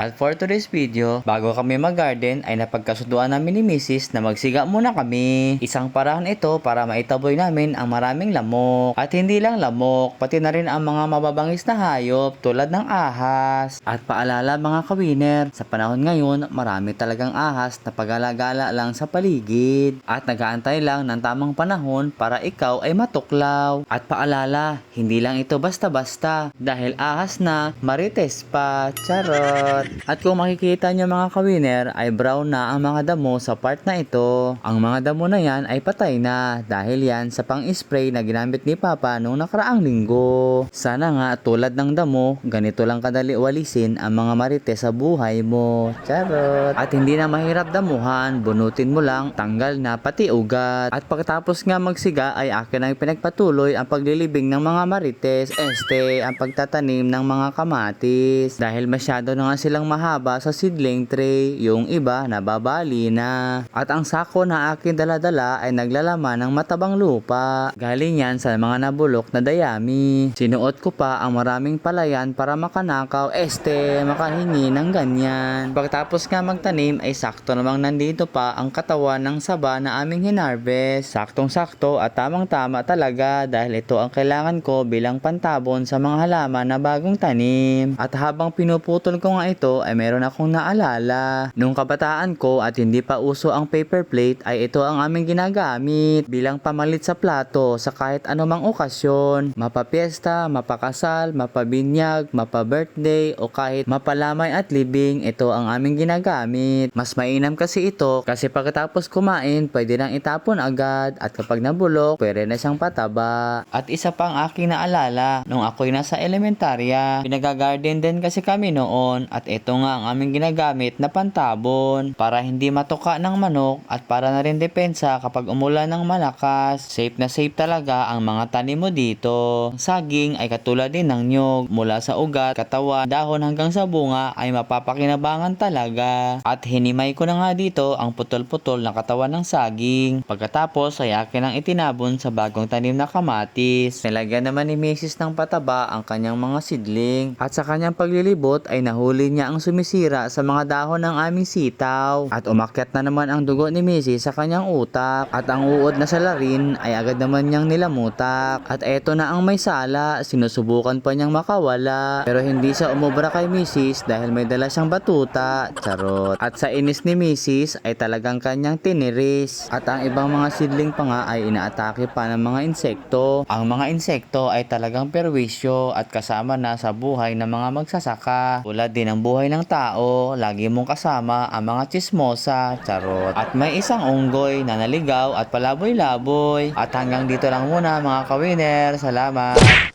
At for today's video, bago kami mag-garden ay napagkasunduan namin ni Mrs. na magsiga muna kami. Isang parahan ito para maitaboy namin ang maraming lamok. At hindi lang lamok, pati na rin ang mga mababangis na hayop tulad ng ahas. At paalala mga kawiner, sa panahon ngayon, marami talagang ahas na pag-alagala lang sa paligid. At nagaantay lang ng tamang panahon para ikaw ay matuklaw. At paalala, hindi lang ito basta-basta dahil ahas na marites pa, charot. At kung makikita nyo mga kawiner ay brown na ang mga damo sa part na ito. Ang mga damo na yan ay patay na dahil yan sa pang-spray na ginamit ni Papa nung nakaraang linggo. Sana nga tulad ng damo, ganito lang kadali walisin ang mga marites sa buhay mo. Charot. At hindi na mahirap damuhan, bunutin mo lang, tanggal na pati ugat. At pagkatapos nga magsiga ay akin ang pinagpatuloy ang paglilibing ng mga marites, este, ang pagtatanim ng mga kamatis. Dahil masyado na nga silang mahaba sa seedling tray, yung iba nababali na. At ang sako na akin daladala ay naglalaman ng matabang lupa. Galing yan sa mga nabulok na dayami. Sinuot ko pa ang maraming palayan para makanakaw, este, makahingi ng ganyan. Pagkatapos nga magtanim ay sakto namang nandito pa ang katawan ng saba na aming hinarvest. Saktong-sakto at tamang-tama talaga dahil ito ang kailangan ko bilang pantabon sa mga halaman na bagong tanim. At habang pinuputol ko nga ito ay meron akong naalala. Nung kabataan ko at hindi pa uso ang paper plate ay ito ang aming ginagamit bilang pamalit sa plato sa kahit anumang okasyon. Mapapiesta, mapakasal, mapabinyag, mapa-birthday o kahit mapalamay at libing, ito ang aming ginagamit. Mas mainam kasi ito kasi pagkatapos kumain, pwede nang itapon agad at kapag nabulok, pwede na siyang pataba. At isa pang aking naalala, nung ako'y nasa elementarya, pinagagarden din kasi kami noon at ito nga ang aming ginagamit na pantabon para hindi matuka ng manok at para na rin depensa kapag umulan ng malakas. Safe na safe talaga ang mga tanim mo dito. Ang saging ay katulad din ng nyog mula sa ugat, katawan, dahon hanggang sa bunga ay mapapakinabangan talaga. At hinimay ko na nga dito ang putol-putol na katawan ng saging. Pagkatapos ay akin ang itinabon sa bagong tanim na kamatis. Nilagyan naman ni Mrs. ng pataba ang kanyang mga sidling. At sa kanyang paglilibot ay nahuli niya ang sumisira sa mga dahon ng aming sitaw. At umakyat na naman ang dugo ni Mrs. sa kanyang utak. At ang uod na salarin ay agad naman niyang nilamutak. At eto na ang may sala, sinusubukan pa niyang makawala. Pero hindi siya umubra kay Mrs. dahil may dala siyang batuta. Charot. At sa inis ni Mrs. ay talagang kanyang tiniris. At ang ibang mga sidling pa nga ay inaatake pa ng mga insekto. Ang mga insekto ay talagang perwisyo at kasama na sa buhay ng mga magsasaka. Tulad din ng buhay ng tao, lagi mong kasama ang mga chismosa. Charot. At may isang unggoy na naligaw at palaboy-laboy. At hanggang dito lang muna mga kawiner. Salamat.